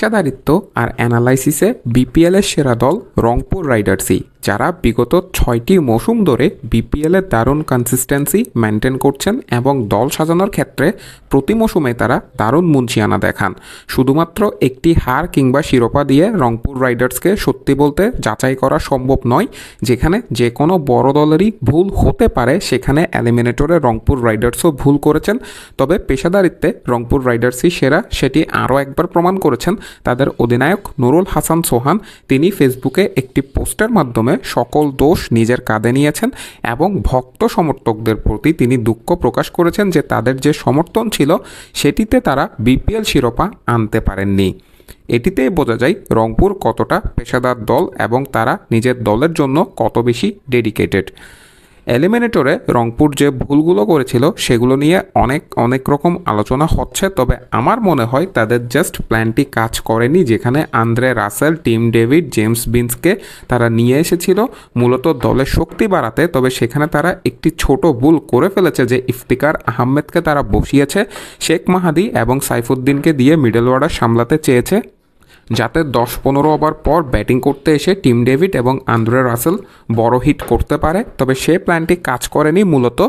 পেশাদারিত্ব আর অ্যানালাইসিসে বিপিএলের সেরা দল রংপুর রাইডার্সই। যারা বিগত ছয়টি মৌসুম ধরে বিপিএলের দারুণ কনসিস্টেন্সি মেনটেন করছেন এবং দল সাজানোর ক্ষেত্রে প্রতি মৌসুমে তারা দারুণ মুন্সিয়ানা দেখান। শুধুমাত্র একটি হার কিংবা শিরোপা দিয়ে রংপুর রাইডার্সকে সত্যি বলতে যাচাই করা সম্ভব নয়, যেখানে যে কোনো বড় দলেরই ভুল হতে পারে, সেখানে অ্যালিমিনেটরে রংপুর রাইডার্সও ভুল করেছেন। তবে পেশাদারিত্বে রংপুর রাইডার্সই সেরা, সেটি আরও একবার প্রমাণ করেছেন তাদের অধিনায়ক নুরুল হাসান সোহান। তিনি ফেসবুকে একটি পোস্টের মাধ্যমে সকল দোষ নিজের কাঁধে নিয়েছেন এবং ভক্ত সমর্থকদের প্রতি তিনি দুঃখ প্রকাশ করেছেন যে তাদের যে সমর্থন ছিল, সেটিতে তারা বিপিএল শিরোপা আনতে পারেননি। এটিতেই বোঝা যায় রংপুর কতটা পেশাদার দল এবং তারা নিজের দলের জন্য কত বেশি ডেডিকেটেড এলিমিনেটরে রংপুর যে ভুলগুলো করেছিল সেগুলো নিয়ে অনেক অনেক রকম আলোচনা হচ্ছে। তবে আমার মনে হয় তাদের জাস্ট প্ল্যানটি কাজ করেনি, যেখানে Andre Russell, Tim David, James বিন্সকে তারা নিয়ে এসেছিল মূলত দলের শক্তি বাড়াতে। তবে সেখানে তারা একটি ছোট ভুল করে ফেলেছে যে ইফতিকার আহমেদকে তারা বসিয়েছে, শেখ মাহাদি এবং সাইফুদ্দিনকে দিয়ে মিডল অর্ডার সামলাতে চেয়েছে। যাতে দশ পনেরো ওভার পর ব্যাটিং করতে এসে টিম ডেভিড এবং আন্দ্রে রাসেল বড় হিট করতে পারে। তবে সে প্ল্যানটি কাজ করেনি, মূলত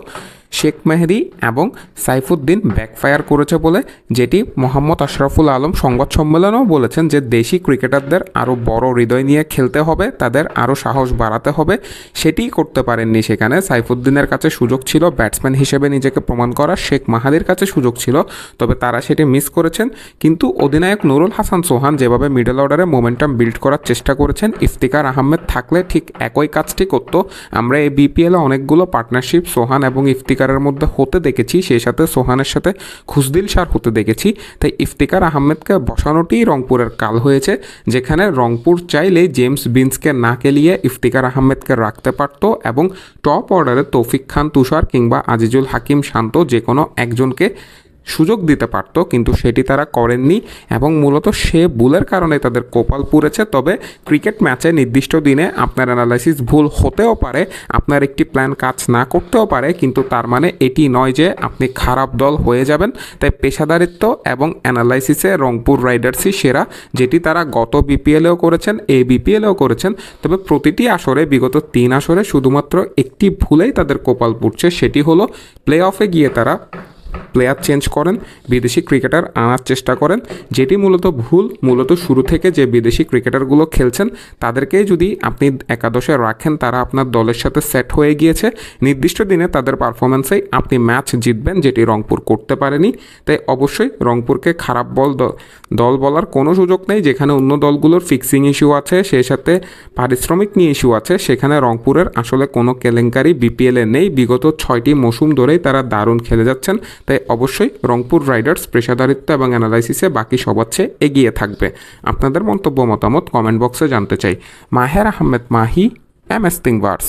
শেখ মেহেদি এবং সাইফুদ্দিন ব্যাকফায়ার করেছে বলে যেটি মোহাম্মদ আশরাফুল আলম সংবাদ সম্মেলনেও বলেছেন যে দেশি ক্রিকেটারদের আরও বড় হৃদয় নিয়ে খেলতে হবে, তাদের আরও সাহস বাড়াতে হবে। সেটিই করতে পারেননি সেখানে। সাইফুদ্দিনের কাছে সুযোগ ছিল ব্যাটসম্যান হিসেবে নিজেকে প্রমাণ করার, শেখ মাহাদির কাছে সুযোগ ছিল, তবে তারা সেটি মিস করেছেন। কিন্তু অধিনায়ক নুরুল হাসান সোহান যেভাবে মিডল অর্ডারে মোমেন্টাম বিল্ড করার চেষ্টা করেছেন, ইফতিকার আহমেদ থাকলে ঠিক একই কাজটি করতো। আমরা এই বিপিএলে অনেকগুলো পার্টনারশিপ সোহান এবং ইফতিকারের মধ্যে হতে দেখেছি, সেই সাথে সোহানের সাথে খুসদিল সার হতে দেখেছি। তাই ইফতিকার আহমেদকে বসানোটি রংপুরের কাল হয়েছে, যেখানে রংপুর চাইলে জেমস বিন্সকে না কেলিয়ে ইফতিকার আহমেদকে রাখতে পারত এবং টপ অর্ডারে তৌফিক খান তুষার কিংবা আজিজুল হাকিম শান্ত যে কোনো একজনকে সুযোগ দিতে পারত, কিন্তু সেটি তারা করেননি এবং মূলত সে ভুলের কারণে তাদের কপাল পুড়েছে। তবে ক্রিকেট ম্যাচে নির্দিষ্ট দিনে আপনার অ্যানালাইসিস ভুল হতেও পারে, আপনার একটি প্ল্যান কাজ না করতেও পারে, কিন্তু তার মানে এটি নয় যে আপনি খারাপ দল হয়ে যাবেন। তাই পেশাদারিত্ব এবং অ্যানালাইসিসে রংপুর রাইডার্সই সেরা, যেটি তারা গত বিপিএলেও করেছেন এ বিপিএলেও করেছেন। তবে প্রতিটি আসরে বিগত তিন আসরে শুধুমাত্র একটি ভুলেই তাদের কপাল পুড়ছে, সেটি হলো প্লে অফে গিয়ে তারা প্লেয়ার চেঞ্জ করেন, বিদেশি ক্রিকেটার আনার চেষ্টা করেন। যেটি মূলত ভুল, মূলত শুরু থেকে যে বিদেশি ক্রিকেটারগুলো খেলছেন, তাদেরকেই যদি আপনি একাদশে রাখেন, তারা আপনার দলের সাথে সেট হয়ে গিয়েছে। নির্দিষ্ট দিনে তাদের পারফরমেন্সেই আপনি ম্যাচ জিতবেন, যেটি রংপুর করতে পারেনি। তাই অবশ্যই রংপুরকে খারাপ বল দল বলার কোনো সুযোগ নেই। যেখানে অন্য দলগুলোর ফিক্সিং ইস্যু আছে, সেই সাথে পারিশ্রমিক নিয়ে ইস্যু আছে, সেখানে রংপুরের আসলে কোনো কেলেঙ্কারি বিপিএলে নেই। বিগত ছয়টি মৌসুম ধরেই তারা দারুণ খেলে যাচ্ছেন। তাই অবশ্যই রংপুর রাইডার্স, পেশাদারিত্ব এবং অ্যানালাইসিসে বাকি সবার চেয়ে এগিয়ে থাকবে। আপনাদের মন্তব্য, মতামত কমেন্ট বক্সে জানতে চাই। Maher Ahmed Mahi M S তিংভার্স